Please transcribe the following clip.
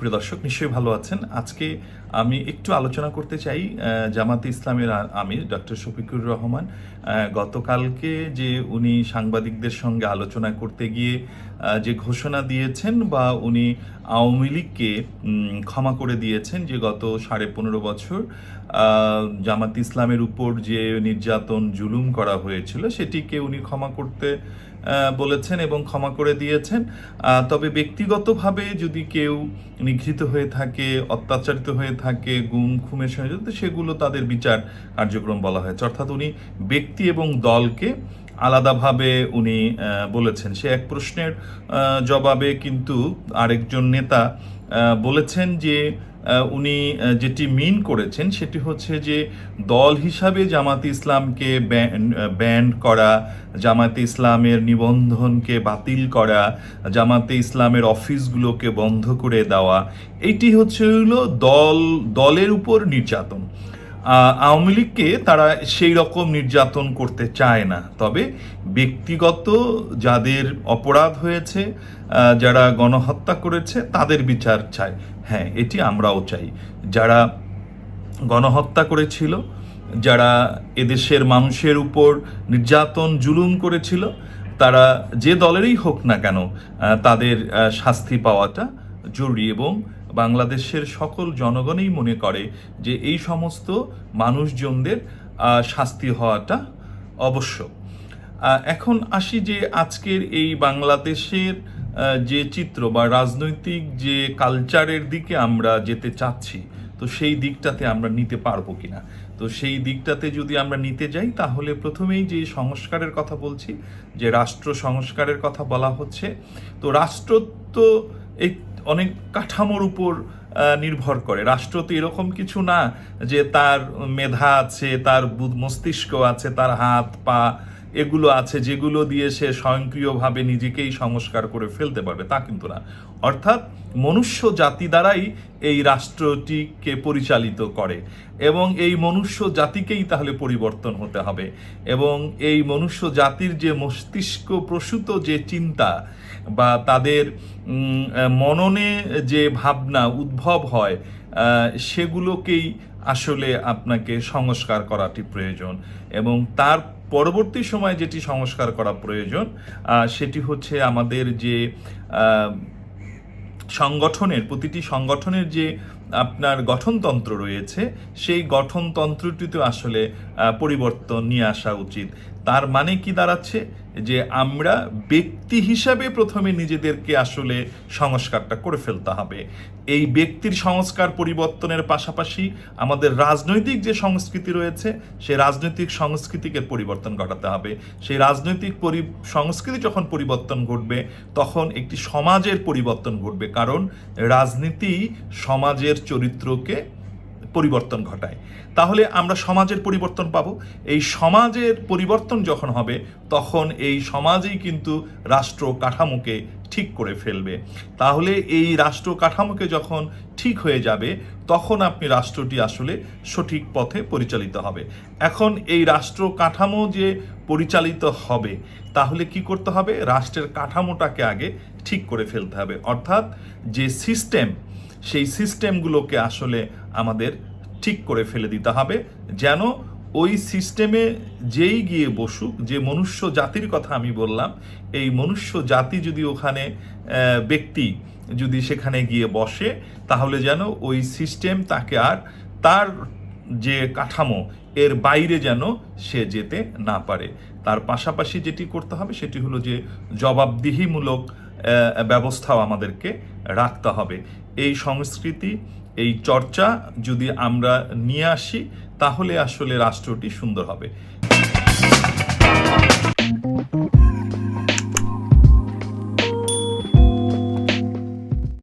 প্রিয় দর্শক, নিশ্চয়ই ভালো আছেন। আজকে আমি একটু আলোচনা করতে চাই জামাতে ইসলামের আমির ডক্টর শফিকুর রহমান। গতকালকে যে উনি সাংবাদিকদের সঙ্গে আলোচনা করতে গিয়ে যে ঘোষণা দিয়েছেন বা উনি আওয়ামী লীগকে ক্ষমা করে দিয়েছেন যে গত সাড়ে পনেরো বছর জামাত ইসলামের উপর যে নির্যাতন জুলুম করা হয়েছিল, সেটিকে উনি ক্ষমা করতে বলেছেন এবং ক্ষমা করে দিয়েছেন। তবে ব্যক্তিগতভাবে যদি কেউ নিগৃহীত হয়ে থাকে, অত্যাচারিত হয়ে থাকে, গুম খুমের সঙ্গে সেগুলো তাদের বিচার কার্যক্রম বলা হয়েছে। অর্থাৎ উনি ব্যক্তি এবং দলকে আলাদাভাবে উনি বলেছেন। সে এক প্রশ্নের জবাবে কিন্তু আরেকজন নেতা বলেছেন যে উনি যেটি মিন করেছেন সেটি হচ্ছে যে, দল হিসাবে জামাতে ইসলামকে ব্যান্ড করা জামাতে ইসলামের নিবন্ধনকে বাতিল করা জামাতে ইসলামের অফিসগুলোকে বন্ধ করে দেওয়া, এটি হচ্ছে হলো দল, দলের উপর নির্যাতন। আওয়ামী লীগকে তারা সেই রকম নির্যাতন করতে চায় না। তবে ব্যক্তিগত যাদের অপরাধ হয়েছে যারা গণহত্যা করেছে, তাদের বিচার চায়। হ্যাঁ এটি আমরাও চাই। যারা গণহত্যা করেছিল, যারা এদেশের মানুষের উপর নির্যাতন জুলুম করেছিল, তারা যে দলেরই হোক না কেন তাদের শাস্তি পাওয়াটা জরুরি এবং বাংলাদেশের সকল জনগণই মনে করে যে এই সমস্ত মানুষজনদের শাস্তি হওয়াটা অবশ্য এখন আসি যে আজকের এই বাংলাদেশের যে চিত্র বা রাজনৈতিক যে কালচারের দিকে আমরা যেতে চাচ্ছি, তো সেই দিকটাতে আমরা নিতে পারব কিনা? তো সেই দিকটাতে যদি আমরা নিতে যাই, তাহলে প্রথমেই যে সংস্কারের কথা বলছি, যে রাষ্ট্র সংস্কারের কথা বলা হচ্ছে, তো রাষ্ট্রত্ব অনেক কাঠামোর উপর নির্ভর করে। রাষ্ট্র তো এরকম কিছু না যে তার মেধা আছে, তার মস্তিষ্ক আছে, তার হাত, পা এগুলো আছে যেগুলো দিয়ে সে স্বয়ংক্রিয়ভাবে নিজেকেই সংস্কার করে ফেলতে পারবে, তা কিন্তু না। অর্থাৎ মনুষ্য জাতি দ্বারাই এই রাষ্ট্রটিকে পরিচালিত করে এবং এই মনুষ্য জাতিকেই তাহলে পরিবর্তন হতে হবে এবং এই মনুষ্য জাতির যে মস্তিষ্ক প্রসূত যে চিন্তা বা তাদের মননে যে ভাবনা উদ্ভব হয় সেগুলোকেই আসলে আপনাকে সংস্কার করাটি প্রয়োজন এবং তার পরবর্তী সময় যেটি সংস্কার করা প্রয়োজন সেটি হচ্ছে আমাদের যে সংগঠনের, প্রতিটি সংগঠনের যে আপনার গঠনতন্ত্র রয়েছে, সেই গঠনতন্ত্রটিতে আসলে পরিবর্তন নিয়ে আসা উচিত। তার মানে কি দাঁড়াচ্ছে? যে আমরা ব্যক্তি হিসাবে প্রথমে নিজেদেরকে আসলে সংস্কারটা করে ফেলতে হবে। এই ব্যক্তির সংস্কার পরিবর্তনের পাশাপাশি আমাদের রাজনৈতিক যে সংস্কৃতি রয়েছে, সেই রাজনৈতিক সংস্কৃতিকে পরিবর্তন ঘটাতে হবে। সেই রাজনৈতিক পরি, সংস্কৃতি যখন পরিবর্তন ঘটবে, তখন একটি সমাজের পরিবর্তন ঘটবে। কারণ রাজনীতি সমাজের চরিত্রকে পরিবর্তন ঘটায়। তাহলে আমরা সমাজের পরিবর্তন পাব। এই সমাজের পরিবর্তন যখন হবে, তখন এই সমাজেই কিন্তু রাষ্ট্র কাঠামোকে ঠিক করে ফেলবে। তাহলে এই রাষ্ট্র কাঠামোকে যখন ঠিক হয়ে যাবে, তখন আপনি রাষ্ট্রটি আসলে সঠিক পথে পরিচালিত হবে। এখন এই রাষ্ট্র কাঠামো যে পরিচালিত হবে, তাহলে কি করতে হবে? রাষ্ট্রের কাঠামোটাকে আগে ঠিক করে ফেলতে হবে। অর্থাৎ যে সিস্টেম সেই সিস্টেমগুলোকে আসলে আমাদের ঠিক করে ফেলে দিতে হবে যেন ওই সিস্টেমে যেই গিয়ে বসুক, যে মনুষ্য জাতির কথা আমি বললাম, এই মনুষ্য জাতি যদি ওখানে ব্যক্তি যদি সেখানে গিয়ে বসে, তাহলে যেন ওই সিস্টেম তাকে আর তার যে কাঠামো, এর বাইরে যেন সে যেতে না পারে। তার পাশাপাশি যেটি করতে হবে, সেটি হলো যে জবাবদিহিমূলক ব্যবস্থাও আমাদেরকে রাখতে হবে। এই সংস্কৃতি এই চর্চা যদি আমরা নিয়ে আসি তাহলে আসলে রাষ্ট্রটি সুন্দর হবে।